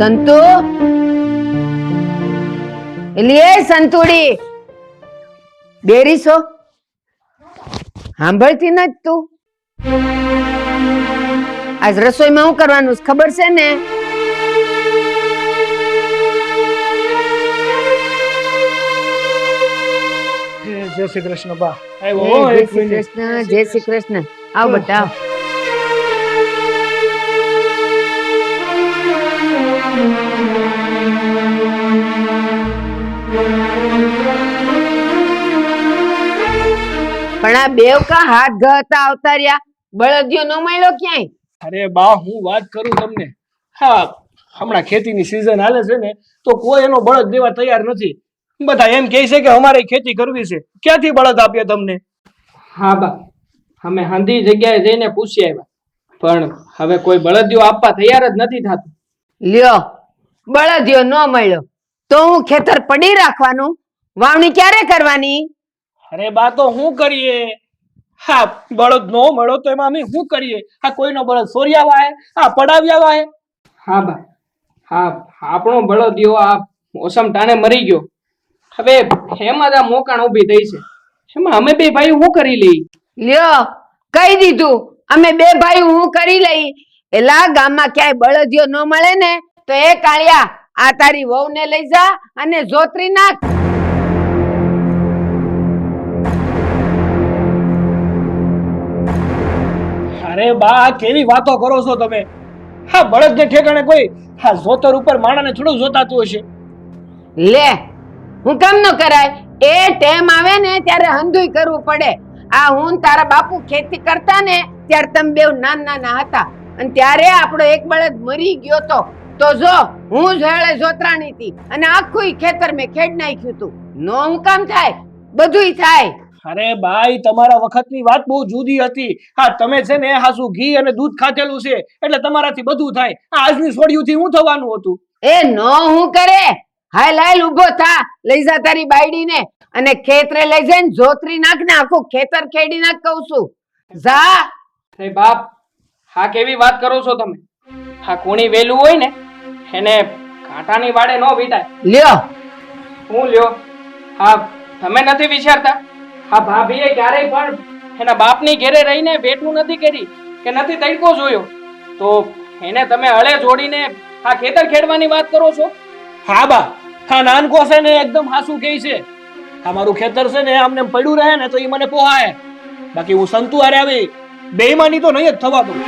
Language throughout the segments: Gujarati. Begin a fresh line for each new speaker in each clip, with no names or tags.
સંતુ? એલી એ સંતુડી. બેરી છો? સાંભળતી નથી તું. આજ રસોઈમાં શું કરવાનું ખબર છે ને?
જય શ્રી કૃષ્ણ બા. હો,
જય શ્રી કૃષ્ણ જય શ્રી કૃષ્ણ. આવ બટા આવ. પણ આ બેવ કા હાથ ઘતા આવતા રહ્યા બળદિયો ન મળ્યો ક્યાંય?
અરે બા હું વાત કરું તમને. હા હમણાં ખેતીની સિઝન હાલે છે ને તો કોઈ એનો બળદ દેવા તૈયાર નથી. બધા એમ કહે છે કે અમારે ખેતી કરવી છે. ક્યાંથી બળદ આપીએ તમને?
હા બા અમે હાંધી જગ્યાએ જઈને પૂછી આવ્યા. પણ હવે કોઈ બળદિયો આપવા તૈયાર જ નથી થતું.
લ્યો બળદિયો ન મળ્યો. તો હું ખેતર પડી રાખવાનું? વાવણી ક્યારે કરવાની?
અરે બા તો શું કરીએ? હા બળદ નો મળો તો એમાં અમે શું કરીએ? આ કોઈનો બળદ સોરિયા વાય આ પડાવ્યા વાય
હા બા હા આપણો બળદિયો આ મોસમ ટાણે મરી ગયો. હવે એમાં આ મોકાણ ઊભી થઈ છે. એમાં અમે બે ભાઈ હું કરી લઈ?
લ્યો કહી દીધું. અમે બે ભાઈ હું કરી લઈ? એલા ગામમાં ક્યાંય બળદિયો ન મળે ને તો એ કાળિયા આ તારી વહુને લઈ જા અને જોતરી નાખ.
અરે બા, કેવી વાતો કરો છો તમે? હા બળદને ઠેકાણે કોઈ, હા, જોતર ઉપર માણાને થોડું જોતાતું હશે.
લે, હું કેમ ન કરાય? એ ટેમ આવે ને ત્યારે હંધુય કરવું પડે. આ હું તારા બાપુ ખેતી કરતા ને ત્યારે તમે બેવ નાના નાના હતા. અને ત્યારે આપણો એક બળદ મરી ગયો તો તો જો, હું જ જોતરાણી હતી. અને આખું ખેતર મેં ખેડ નાખ્યું તું નો હું કામ થાય, બધુંય થાય.
અરે ભાઈ તમારા વખતની વાત બહુ જુદી હતી. હા તમે છે ને હાસુ ઘી અને દૂધ ખાધેલું છે એટલે તમારાથી બધું થાય. આ આજની સોડિયુંથી હું થવાનું હતું?
એ નો હું કરે? હાલ હાલ ઊભો થા. લઈ જા તારી બાયડીને અને ખેતરે લઈ જઈને જોતરી નાખ ને આખું ખેતર ખેડી નાખ કહું છું. જા.
અરે બાપ હા કેવી વાત કરો છો તમે? હા કોણી વેલું હોય ને એને કાંટાની વાડે ન વીટાય.
લ્યો.
હું લ્યો? હા તમે નથી વિચારતા? હા ભાભીએ ક્યારેય પણ એના બાપની ઘેરે રહીને બેઠું નથી કરી કે નથી તડકો જોયો. તો એને તમે હળે જોડીને આ ખેતર ખેડવાની વાત કરો છો?
હા બા હા નાનકો છે ને એકદમ હાસુ કહે છે. આ મારું ખેતર છે ને આમને પડ્યું રહે ને તો એ મને પોહાય. બાકી હું સંતુ હારે આવી બેઈમાની તો નહીં જ થવા દઉં.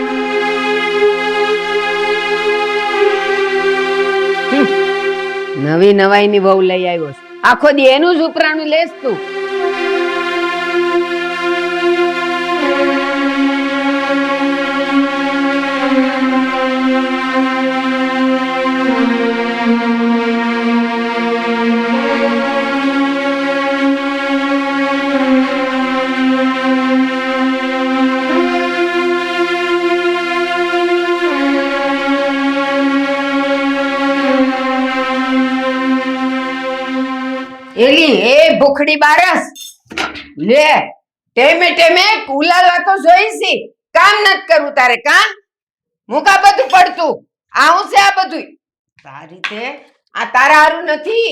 નવી નવાઈની વહુ લઈ આવ્યો આખો દી એનું જ ઉપરાણું લેસ તું. એલી એ ભૂખડી બારસ. લે ટેમે ટેમે ઉલાલવા તો જોઈશી. કામ નત કરવું તારે કા મુકા બધું પડતું? આવું છે આ બધું તારી તે આ તારા હારું નથી.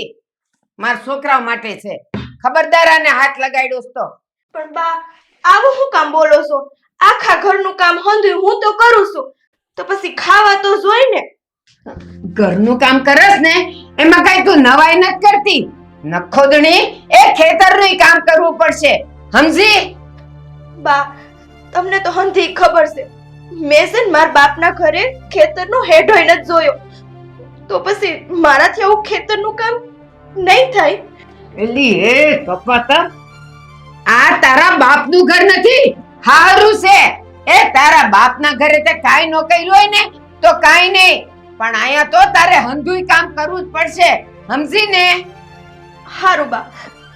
મારા છોકરા માટે છે. ખબરદાર આને હાથ લગાડ્યો તો.
પણ બા આવું શું કામ બોલો છો? આખા ઘરનું કામ હંધુય હું તો કરું છું. તો પછી ખાવા તો જોઈ ને.
ઘરનું કામ કરસ ને એમાં કઈ તું નવાઈ નથી કરતી. નખોદણી એ ખેતરનું કામ કરવું પડશે. સમજી
બા તમને તો હંધી ખબર છે. મેં છે મારા બાપના ઘરે ખેતરનો હેડોય જ જોયો. તો પછી મારાથી આવું ખેતરનું કામ નહીં થાય?
એલી એ કપાતા આ તારા બાપનું ઘર નથી હારું છે. એ તારા બાપના ઘરે તે કાઈ નો કર્યું હોય ને તો કાઈ નહીં. પણ અહીંયા તો તારે હંધુય કામ કરવું જ પડશે. સમજી ને?
હારું બા.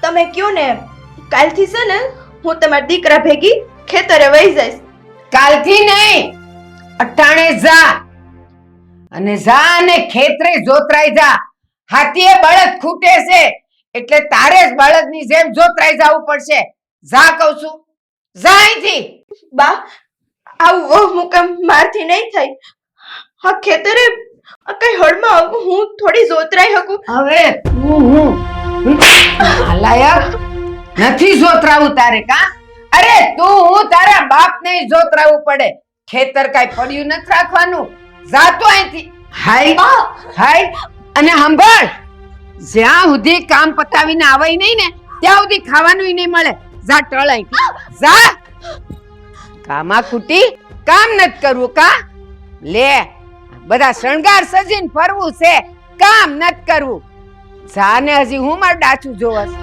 તમે કયો ને કાલથી છે ને હું તમારા દીકરા ભેગી ખેતરે વહી જઈશ.
કાલથી નહીં અઠાણે જા. અને જા અને ખેતરે જોતરાઈ જા. હાથીએ બળદ ખૂટે છે એટલે તારે જ બળદની જેમ જોતરાઈ જવું પડશે. જા કહું છું. જા અહીંથી.
બા આવું વહુ મુકમ મારથી નહીં થાય. હા ખેતરે કઈ હળમાં હું થોડી જોતરાઈ શકું?
હવે હું હું. નાલાયક નથી જોતરાવું તારે કા? અરે તું હું તારા બાપ ને જોતરાવું પડે. ખેતર કાઈ પડ્યું નથી રાખવાનું. જાતો અહીંથી. હાય હાય. અને સાંભળ જ્યાં સુધી કામ પતાવીને આવાય નહીં ને ત્યાં સુધી ખાવાનું નહીં મળે. જા ટળ જા. કામા કુટી કામ નથી કરવું કા? લે બધા શણગાર સજીને ફરવું છે. કામ નથી કરવું. જા ને હજી હું મારું ડાચું જોવસ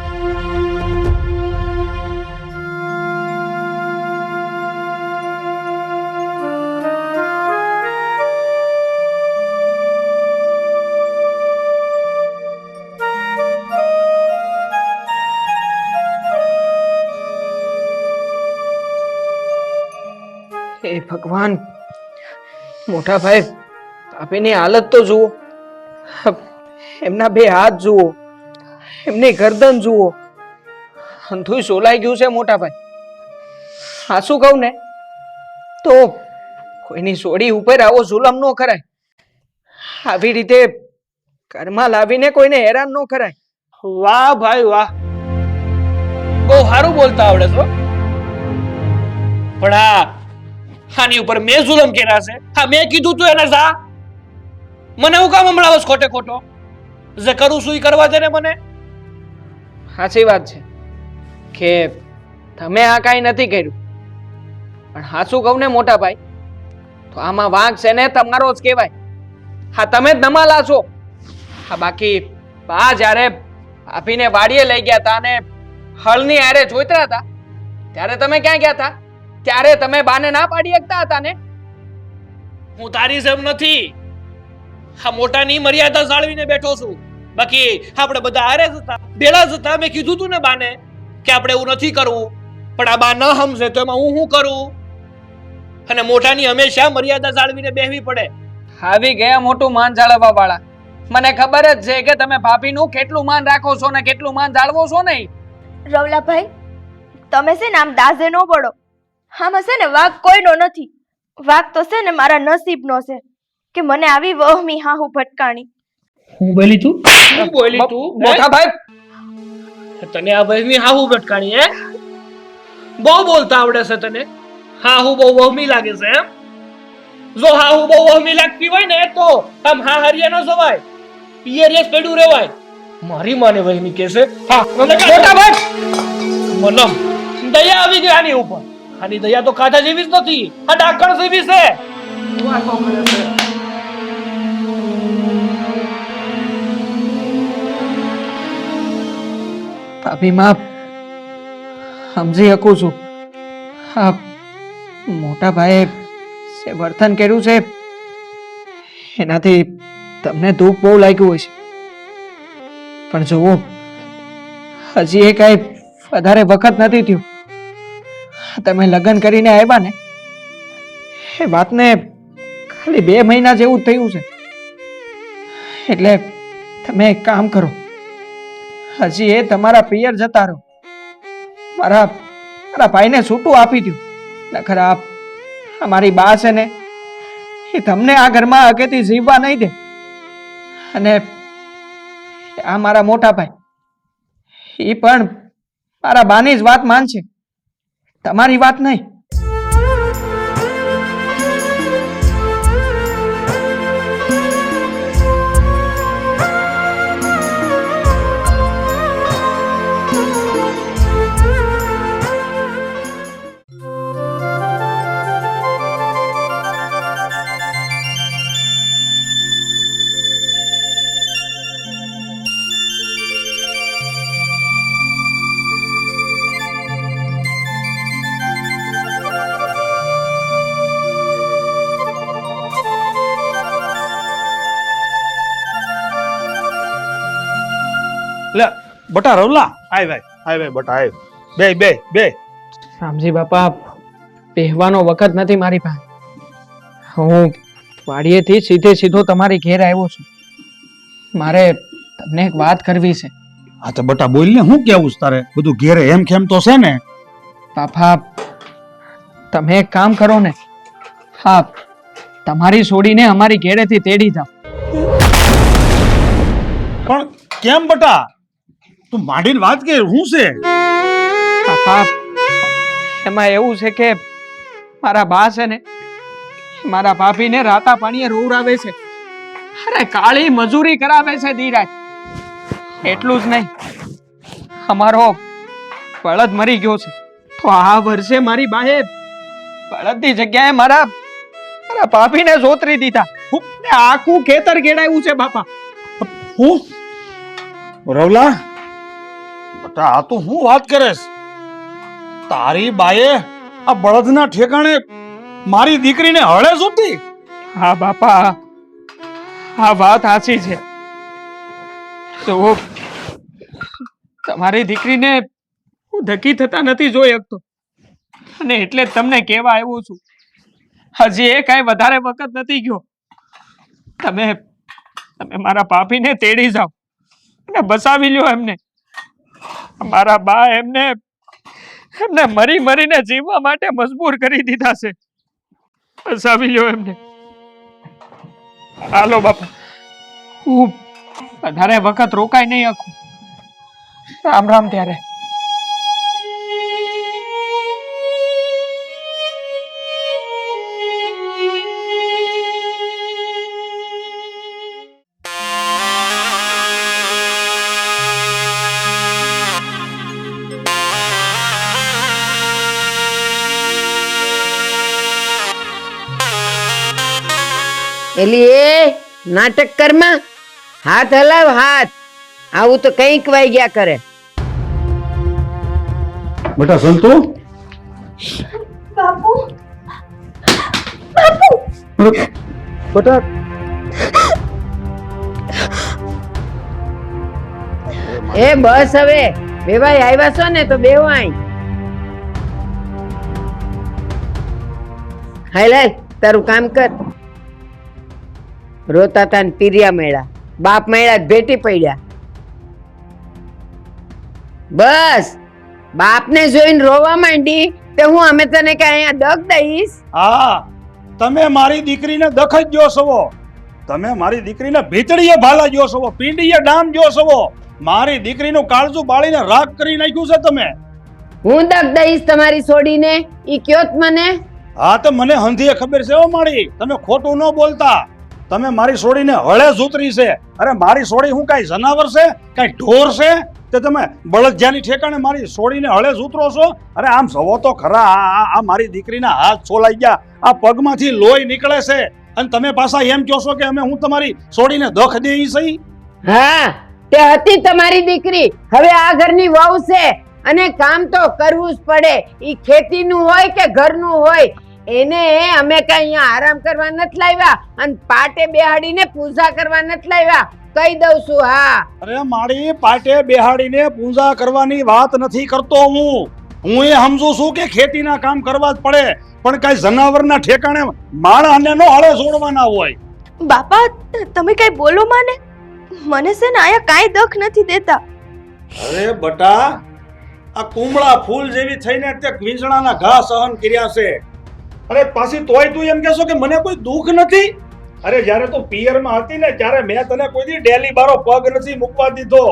હે ભગવાન મોટા ભાઈ ભાભીની હાલત તો જુઓ. એમના બે હાથ જુઓ. એમની ગરદન જુઓ. અંધુય સોલાઈ ગયું છે મોટા ભાઈ હા, શું કહું ને? તો કોઈની સોડી ઉપર આવો જુલમ ન કરાય. આવી રીતે ઘરમાં લાવીને કોઈને હેરાન ન કરાય.
વાહ, ભાઈ વાહ. બહુ સારું બોલતા આવડે છો. પણ આ, આની ઉપર મેં જુલમ કર્યા છે. હા, મેં કીધું તું એને જા. મને હું કામ હમણાં ખોટે ખોટો? જે કરું છું એ કરવા દે ને મને.
સાચી વાત છે કે તમે આ કાંઈ નથી કર્યું. પણ હાસું કહું ને મોટા ભાઈ? તો આમાં વાંક છે ને તમારો જ કહેવાય. હા તમે જ નમાલા છો. હા બાકી બા જ્યારે ભાભીને વાડીએ લઈ ગયા હતા અને હળની હારે જોઈતા હતા ત્યારે તમે ક્યાં ગયા હતા ત્યારે તમે બાને ના પાડી શકતા હતા ને?
હું તારી જેમ નથી. આ મોટાની મર્યાદા જાળવીને બેઠો છું. બાકી આપણે બધા આરે જતા હતા ભેળા જ મેં કીધું તું ને બાને કે આપણે એવું નથી કરવું પણ આ બા ન સમજે તો એમાં હું શું કરું? અને મોટાની હંમેશા મર્યાદા જાળવીને બેહવી પડે.
આવી ગયા મોટું માન જાળવવા વાળા. મને ખબર જ છે કે તમે ભાભીનું કેટલું માન રાખો છો ને કેટલું માન જાળવો છો નહીં?
રવલાભાઈ તમે છે ને આમ દાઝે નો પડો આમાં છે ને વાઘ કોઈનો નથી. વાઘ તો છે ને મારા નસીબનો છે. કે મને આવી વહમી હાહુ ભટકાણી.
હું બોલી તું? હું બોલી તું?
મોટા ભાઈ.
તને આ વહમી હા હું ભટકાણી હે? બહુ બોલતા આવડે છે તને. હા હું બહુ વહમી લાગે છે એમ? જો હા હું બહુ વહમી લાગતી હોય ને તો આમ હા હરિયા ન જવાય. પિયરિયસ પેડું રેવાય મારી માને વહમી કહેશે હા
મોટા ભાઈ.
મનમ. દયા આવી ગઈ આની ઉપર. આની દયા તો કાઢા જેવી જ નથી. આ ડાકણ જેવી છે?
ભાભી માં સમજી શકું છું. હા મોટા ભાઈએ જે વર્તન કર્યું છે, એનાથી તમને દુઃખ બહુ લાગ્યું હોય છે. પણ જુઓ, હજી એ કાંઈ વધારે વખત નથી થયું. તમે લગ્ન કરીને આવ્યા ને, એ વાતને ખાલી બે મહિના જેવું જ થયું છે. એટલે તમે એક કામ કરો. હજી એ તમારા પિયર જતા રહો. મારા મારા ભાઈને છૂટું આપી દઉં નખર આ મારી બા છે ને, એ તમને આ ઘરમાં અગેથી જીવવા નહીં દે. અને આ મારા મોટા ભાઈ, એ પણ મારા બાની જ વાત માનશે. તમારી વાત નહીં.
લે બટા રવલા. આય ભાઈ આય ભાઈ બટા આય. બે બે બે.
રામજી બાપા પહેવાનો વખત નથી મારી પાસે. હું વાડીએથી સીધે સીધો તમારી ઘેર આવ્યો છું. મારે તમને એક વાત કરવી છે.
હા તો બટા બોલ ને હું કેવું છે તારે? બધું ઘેરે એમ કેમ તો છે ને?
બાપા તમે એક કામ કરો ને. હા તમારી છોડીને અમારી ઘેરેથી તેડી જાઓ.
કેમ બટા? તું માંડીને વાત કે હું છે?
બાપા એમાં એવું છે કે મારા બા છે ને મારા ભાભીને રાતા પાણીએ રોવરાવે છે. અરે કાળી મજૂરી કરાવે છે ધીરાજ એટલું જ નહીં અમારો બળદ મરી ગયો છે. તો આ વર્ષે મારી બાએ બળદની જગ્યાએ મારા મારા ભાભીને જોતરી દીધા. આખું ખેતર ગેડાયું છે બાપા.
હું? રવલા? બટા, આ તો હું વાત કરેશ? તારી બાએ આ બળદના ઠેકાણે મારી દીકરીને હળે જોતી
હા, બાપા. આ વાત સાચી છે. તો તમારી દીકરીને હું ધકી થતા નથી જોઈ શકતો. અને એટલે તમને કહેવા આવ્યો છું. હજી એ કાંઈ વધારે વખત નથી ગયો. તમે તમે મારા પાપીને તેડી જાઓ. અને બસાવી લ્યો એમને. મારા બા એમને એમને મરી મરીને જીવવા માટે મજબૂર કરી દીધા છે. બસાવી લ્યો એમને. હાલો બાપા. હું વધારે વખત રોકાય નહીં આખું રામ રામ ત્યારે.
એલી એ નાટક કરમાં હાથ હલાવ હાથ. આવું તો કંઈક વાઈ ગયા કરે.
બેટા સંતુ?
બાપુ.
બેટા
એ બસ હવે. વેવાઈ આવ્યા છો ને તો બેહો આઈ હાલ હાલ તારું કામ કર. રોતા હતા ને પીરિયા મેળા. બાપ મેળા ભેટી પડ્યા. બસ. બાપને જોઈને રોવા માંડી તે હું અમે તને કે અહીંયા દગ દઈશ?
હા તમે મારી દીકરીને દખ જ જો છો તમે મારી દીકરીને ભીતડીએ ભાલા જો છો પીંડીએ ડામ જો છો મારી દીકરીનું કાળજું બાળીને રાખ કરી નાખ્યું છે તમે.
હું દગ દઈશ તમારી છોડીને ઈ કયો જ મને?
હા તો મને હંધીએ ખબર છે ઓ મારી. તમે ખોટું ન બોલતા. તમે મારી સોડીને હળે જ છે. અરે મારી સોડી હું કાંઈ જનાવર છે? કાંઈ ઢોર છે? તે તમે બળદજાની ઠેકાણે મારી સોડીને હળે ઉતરો છો? અરે આમ જવો તો ખરા, આ મારી દીકરીના હાથ છોલાઈ ગયા. આ પગમાંથી લોહી નીકળે છે. અને તમે પાછા એમ કહો છો કે અમે હું તમારી સોડીને દખ દેઈ સહી
હા, તે હતી તમારી દીકરી. હવે આ ઘરની વહુ છે. અને કામ તો કરવું જ પડે. ઈ ખેતીનું હોય કે ઘરનું હોય? એને અમે કઈ અહીંયા આરામ કરવા નથી લાવ્યા અને પાટે બેહાડીને પૂજા કરવા નથી લાવ્યા. કહી દઉં છું હા.
અરે મારી પાટે બેહાડીને પૂજા કરવાની વાત નથી કરતો હું. હું એ સમજુ છું કે ખેતીના કામ કરવા જ પડે પણ કઈ જનાવરના ઠેકાણે માણસને નો હળે છોડવાના હોય.
બાપા તમે કઈ બોલો માને? મને છે ને આયા કાંઈ દખ નથી દેતા.
અરે બટા આ કુમળા ફૂલ જેવી થઈને તે વીંછણાના ઘા સહન કર્યા છે. અરે પાછી તોય તું એમ કહેશો કે મને કોઈ દુઃખ નથી? અરે જ્યારે તું પિયરમાં હતી ને, ત્યારે મેં તને કોઈ દી ડેલી બારો પગ નથી મૂકવા દીધો.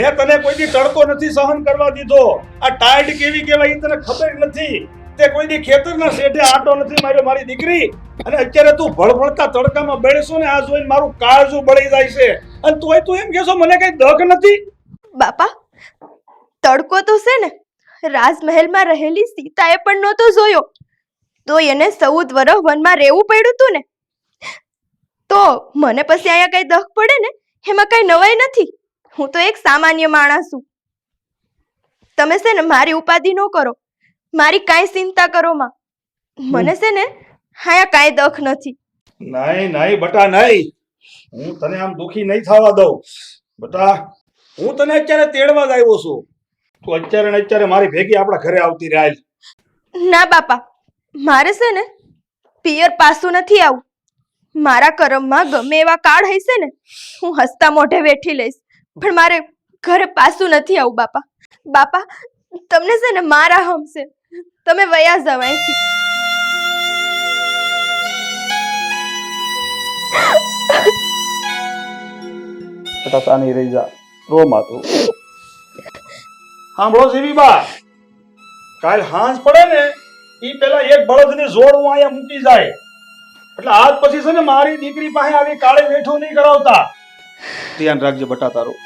મેં તને કોઈ દી તડકો નથી સહન કરવા દીધો. આ ટાઈડ કેવી કહેવાય એ તને ખબર નથી. તે કોઈ દી ખેતરના શેઠે આટો નથી માર્યો મારી દીકરી. અને અત્યારે તું ભળભળતા તડકામાં બેસું ને, આ જોઈને મારું કાળજું બળી જાય છે. અને તોય તું એમ કહેશો, મને કઈ દખ નથી?
બાપા, તડકો તો છે ને. રાજમહેલમાં રહેલી સીતાએ પણ નહોતો જોયો. તો એને ચૌદ વર્ષ વનમાં રહેવું પડ્યું હતું ને. તો મને પછી અહીંયા કઈ દખ પડે ને? એમાં કઈ નવાઈ નથી. હું તો એક સામાન્ય માણસ છું. તમે છે ને મારી ઉપાધિ ન કરો. મારી કાંઈ ચિંતા કરો માં. મને છે ને હાયા કાંઈ દખ નથી.
નહીં નહીં બટા નહીં હું તને આમ દુખી નહીં થવા દઉં. બટા હું તને અત્યારે તેડવા જ આવ્યો છું. તું અત્યારે ને અત્યારે મારી ભેગી આપણા ઘરે આવતી રહે
ના બાપા મારે છે ને પિયર પાસું નથી આવું. મારા કરમમાં ગમે એવા કાળ હશે ને, હું હસતા મોઢે બેઠી લઈશ. પણ મારે ઘરે પાસું નથી આવું, બાપા. બાપા, તમને છે ને મારા હમશે તમે વયા જાવ અહીંથી.
બટા તાની રહી જા રો માતું સાંભળો જીવીબા કાલ હાંજ પડે ને. ઈ પેલા એક બળદની જોડ હું અહીંયા મૂકી જાય. એટલે આજ પછી છે ને મારી દીકરી પાસે આવી કાળે વેઠું નહીં કરાવતા. ધ્યાન રાખજો બટા તારું.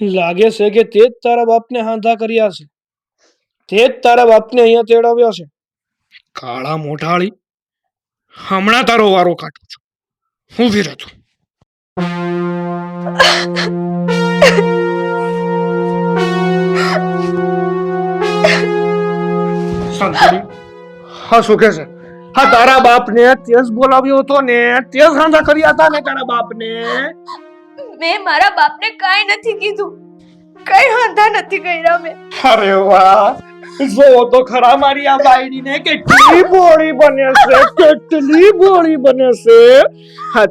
લાગે છે કે તે જ તારા બાપને હાંધા કર્યા છે. તે જ તારા બાપને અહીંયા તેડાવ્યા છે. કાળા મોઢાળી હમણાં તારો વારો કાઢું છું. હું રહે તું હા શું કે છે? હા તારા બાપને તેજ બોલાવ્યો હતો ને તેજ સાંધા કર્યા હતા ને તારા બાપને?
મેં મારા બાપને કાંઈ નથી કીધું. કઈ વાંધા નથી કર્યા મેં.
અરે વાહ! જો તો ખરા મારી આ બાયડીને કેટલી બોળી બને છે કેટલી બોળી બને છે. હા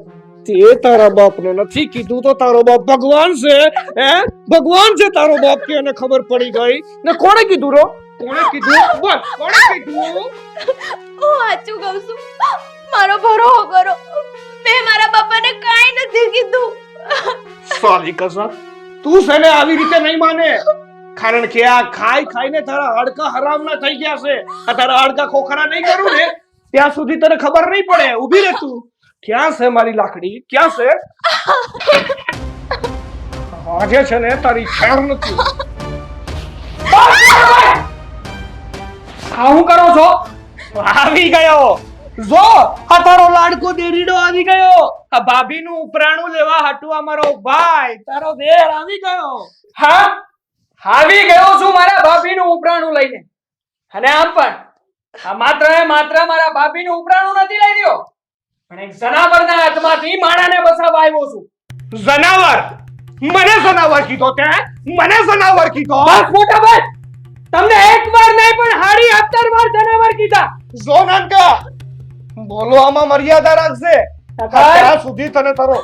તે તારા બાપને નથી કીધું તો તારો બાપ ભગવાન છે હે? ભગવાન છે તારો બાપ કે એને ખબર પડી ગઈ? ને કોણે કીધું રો? કોણે કીધું? બોલ કોણે કીધું?
ઓ આચુ કહું છું. મારો ભરોસો કરો. મે મારા બાપાને કાઈ નથી કીધું.
સોરી કસમ તું છે ને આવી રીતે નહીં માને. કારણ કે આ ખાઈ ખાઈને તારા હાડકા હરામના થઈ ગયા છે. આ તારા હાડકા ખોખરા નહીં કરું ને, ત્યાં સુધી તને ખબર નહીં પડે. ઊભી રહે તું. ક્યાં છે મારી લાકડી? ક્યાં છે? આજે છે ને તારી ખેર નથી. આ કરો છો? આવી ગયો. જો, આ તારો લાડકો દેરીડો આવી ગયો. આ ભાભીનું ઉપરાણું લેવા હટુ અમારો ભાઈ. તારો દેર આવી ગયો.
હા? આવી ગયો છું મારા ભાભીનું ઉપરાણું લઈને. અને આમ પણ આ માત્ર ને માત્ર મારા ભાભીનું ઉપરાણું નથી લઈ રહ્યો પણ એક જનાવરના હાથમાંથી માણાને બસાવવા આવ્યો છું.
જનાવર? મને જનાવર કીધો તે? મને જનાવર કીધો?
બસ મોટા ભાઈ તમને એક વાર નહીં પણ હાડી અત્તર વાર જનાવર કીધા.
જો નાનકા બોલો આમાં મર્યાદા રાખજે. ત્યાં સુધી તને તારો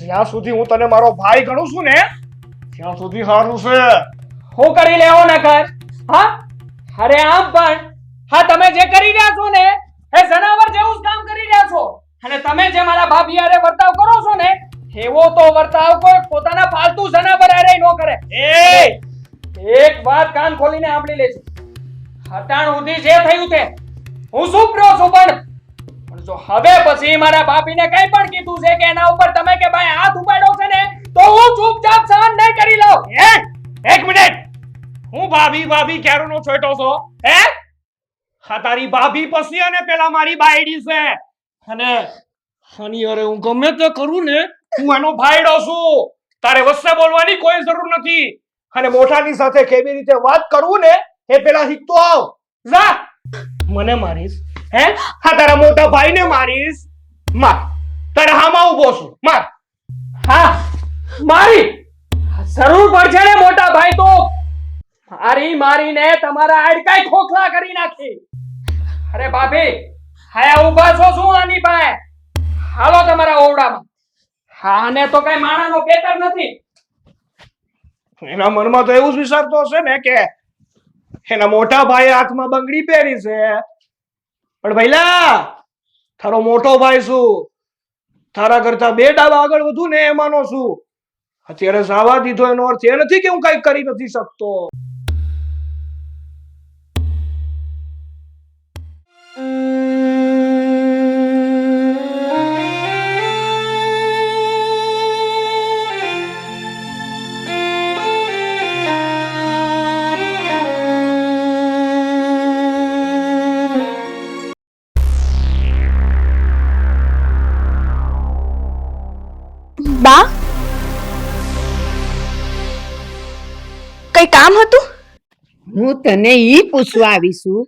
જ્યાં સુધી હું તને મારો ભાઈ ગણું છું ને ત્યાં સુધી સારું છે?
હું કરી લેવો ન કર હા? અરે આમ પણ? હા તમે જે કરી રહ્યા છો ને એ જનાવર જેવું જ કામ કરી રહ્યા છો. અને તમે જે મારા ભાભી હારે વર્તાવ કરો છો ને એવો તો વર્તાવ કોઈ પોતાના પાલતુ જનાવર હારે ન કરે.
એ!
એક વાત કાન ખોલીને સાંભળી લેજો. હટાણ ઉધી જે થયું તે હું શું પ્રો છું પણ પણ જો હવે પછી મારા બાપીને કઈ પણ કીધું છે કે એના ઉપર તમે કે ભાઈ હાથ ઉપાડ્યો છે ને તો હું ચૂપચાપ સહન નહીં કરી લઉં.
હે? એક મિનિટ. હું ભાભી ભાભી, ક્યારનો છોટો છો? હે? હા, તારી ભાભી પછી અને પેલા મારી બાયડી છે. અને હની અરે હું ગમે તે કરું ને, હું એનો ભાઈડો છું. તારે વચ્ચે બોલવાની કોઈ જરૂર નથી. અને મોઠાની સાથે કેવી રીતે વાત કરવું ને, એ પેલા શીખતો આવ. જા. મને મારીશ. હે? હા, તારા મોટા ભાઈને મારીશ. માર. તારા હામાં ઊભો છું. માર.
હા. મારી જરૂર પડશે મોટા ભાઈ તો. મારી મારીને તમારા આડકાઈ ખોખલા કરી નાખી. અરે ભાભી, હાયા ઊભા છો શું આની પાસે? હાલો તમારા ઓરડામાં. આને તો કઈ માણાનો પેટર નથી.
એના મનમાં તો એવું જ વિચારતો હશે ને કે એના મોટા ભાઈ હાથમાં બંગડી પહેરી છે. પણ ભાઈલા, તારો મોટો ભાઈ શું? તારા કરતા બે ડાબા આગળ વધુ ને એમાંનો શું? અત્યારે સાવા દીધો એનો અર્થ એ નથી કે હું કઈ કરી નથી શકતો.
કઈ કામ હતું?
હું તને ઈ પૂછવા આવી છું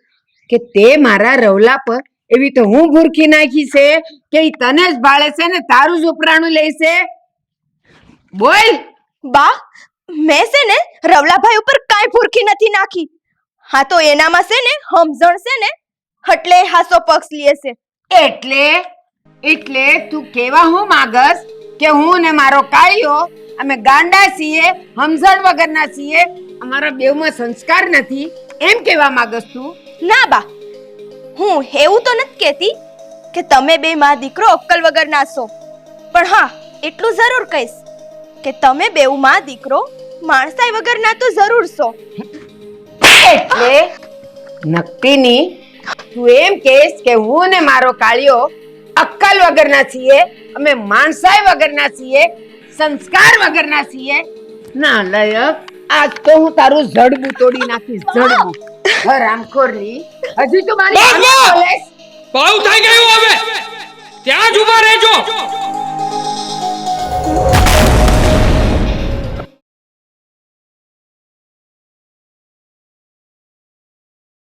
કે તે મારા રવલા પર એવી તો હું ભૂરખી નાખી છે કે ઈ તને જ ભાળે છે ને તારું જ ઉપરાણું લે છે? બોલ!
બા મેં છે ને રવલાભાઈ ઉપર કાંઈ ભૂરખી નથી નાખી. હા તો એનામાં છે ને સમજણ છે ને એટલે હાસો પક્ષ લે છે.
એટલે? એટલે તું કેવા હું માગસ? કે હું ને મારો કાયો અમે ગાંડા છીએ સમજણ વગરના છીએ અમારા બેવમાં સંસ્કાર નથી. એમ કહેવા માંગસ તું?
ના બા હું એવું તો નથી કહેતી કે તમે બે માં દીકરો અક્કલ વગરના છો. પણ હા એટલું જરૂર કહીશ કે તમે બેઉ માં દીકરો માણસાઈ વગરના તો જરૂર છો.
એટલે નક્કીની તું એમ કહેશ કે હું ને મારો કાળિયો અક્કલ વગરના છીએ અમે માણસાઈ વગરના છીએ સંસ્કાર વગરના છીએ. ના લયક આજ તો હું તારું જડબું તોડી નાખીશ જડબું. હરામખોરની હજી તો મારી
બહુ થઈ ગયું હવે. ત્યાં જ ઊભા રહેજો.